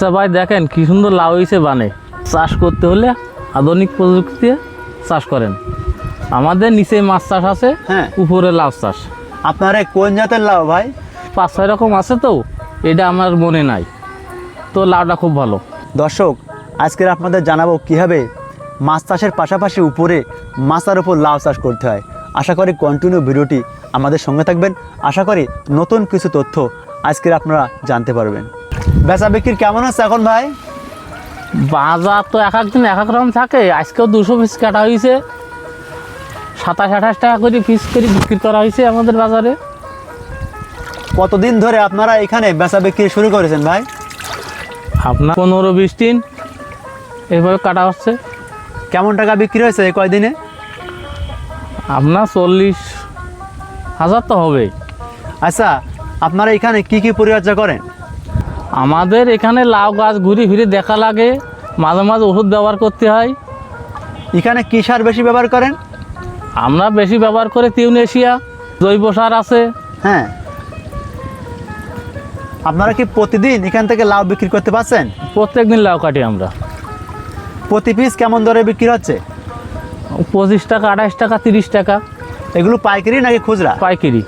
আচ্ছা ভাই দেখেন কি সুন্দর লাউ হয়েছে বানে। চাষ করতে হলে আধুনিক প্রযুক্তি চাষ করেন। আমাদের নিচে মাছ চাষ আছে হ্যাঁ। উপরে লাউ চাষ। আপনার কোন জাতের লাউ ভাই? পাঁচ ছয় রকম আছে তো এটা আমার মনে নাই। তো লাউটা খুব ভালো। দর্শক আজকের আপনাদের জানাব কীভাবে মাছ চাষের পাশাপাশি উপরে মাছার উপর লাউ চাষ করতে হয়। আশা করি কন্টিনিউ ভিডিওটি আমাদের সঙ্গে থাকবেন। আশা করি নতুন কিছু তথ্য আজকের আপনারা জানতে পারবেন। বেচা বিক্রি কেমন আছে এখন ভাই? বাজার তো এক একদিন এক এক রকম থাকে। আজকেও দুশো পিস কাটা হয়েছে সাতাশ আঠাশ টাকা করে পিস করে বিক্রি করা হয়েছে আমাদের বাজারে। কতদিন ধরে আপনারা এখানে বেচা বিক্রি শুরু করেছেন ভাই? আপনার পনেরো বিশ দিন এইভাবে কাটা হচ্ছে। কেমন টাকা বিক্রি হয়েছে এই কয়দিনে? আপনার চল্লিশ হাজার তো হবেই। আচ্ছা আপনারা এখানে কি কি পরিচর্যা করেন? আমাদের এখানে লাউ গাছ ঘুরে ফিরে দেখা লাগে মাঝে মাঝে ওষুধ ব্যবহার করতে হয়। এখানে কী সার বেশি ব্যবহার করেন? আমরা বেশি ব্যবহার করে তিউনেশিয়া জৈব সার আছে। হ্যাঁ। আপনারা কি প্রতিদিন এখান থেকে লাউ বিক্রি করতে পারছেন? প্রত্যেক দিন লাউ কাটি আমরা। প্রতি পিস কেমন দরে বিক্রি হচ্ছে? পঁচিশ টাকা আঠাশ টাকা তিরিশ টাকা। এগুলো পাইকারি নাকি খুচরা? পাইকারি।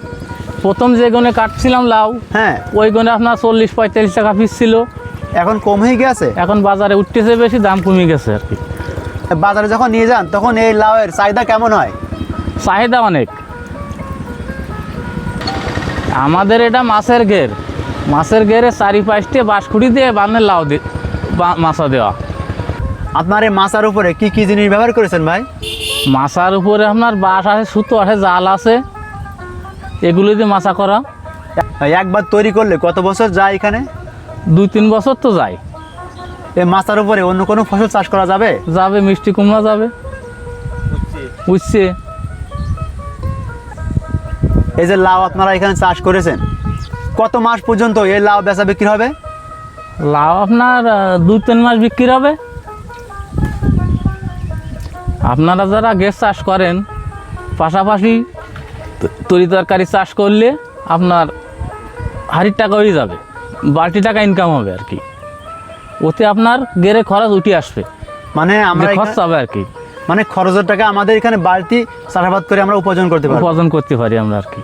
প্রথম যে গনে কাটছিলাম লাউ হ্যাঁ। ওই গনে আপনার চল্লিশ পঁয়তাল্লিশ টাকা পিস ছিল। এখন কম হয়ে গেছে? এখন বাজারে উঠতেছে বেশি দাম কমে গেছে আর কি। বাজারে যখন নিয়ে যান তখন এই লাউয়ের চাহিদা কেমন হয়? চাহিদা অনেক। আমাদের এটা মাছের ঘের। মাছের ঘেরে চারি পাঁচটে বাঁশখুড়ি দিয়ে বানের লাউ দি বা- মাছা দেওয়া। আপনার এই মাছার উপরে কি কি জিনিস ব্যবহার করেছেন ভাই? মাছার উপরে আপনার বাঁশ আছে সুতো আছে জাল আছে। এগুলো দিয়ে মাছা করা একবার তৈরি করলে কত বছর যায় এখানে? দুই তিন বছর তো যায়। এই মাছার উপরে অন্য কোনো ফসল চাষ করা যাবে? যাবে মিষ্টি কুমড়া যাবে। উঠছে এই যে লাউ আপনারা এখানে চাষ করেছেন কত মাস পর্যন্ত এই লাউ বেচা বিক্রি হবে? লাউ আপনার দুই তিন মাস বিক্রি হবে। আপনারা যারা গ্যাস চাষ করেন পাশাপাশি তরি তরকারি চাষ করলে আপনার হাড়ির টাকা হয়ে যাবে বাড়তি টাকা ইনকাম হবে আর কি। ওতে আপনার গেরে খরচ উঠে আসবে মানে আমরা খরচ হবে আর কি। মানে খরচের টাকা আমাদের এখানে বাড়তি চাষাবাদ করে আমরা উপার্জন করতে পারি উপার্জন করতে পারি আমরা আর কি।